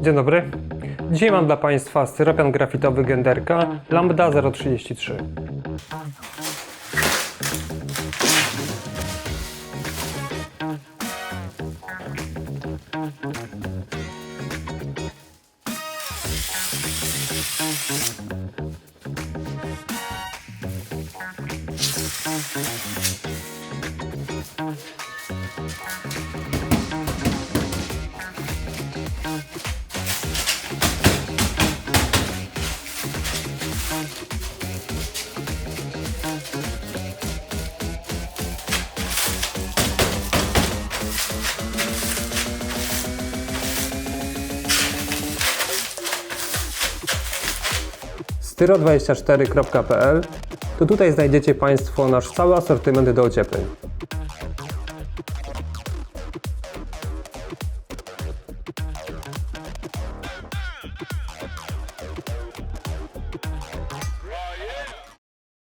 Dzień dobry. Dzisiaj mam dla Państwa styropian grafitowy Genderka Lambda 033. styro24.pl to tutaj znajdziecie Państwo nasz cały asortyment do ociepleń.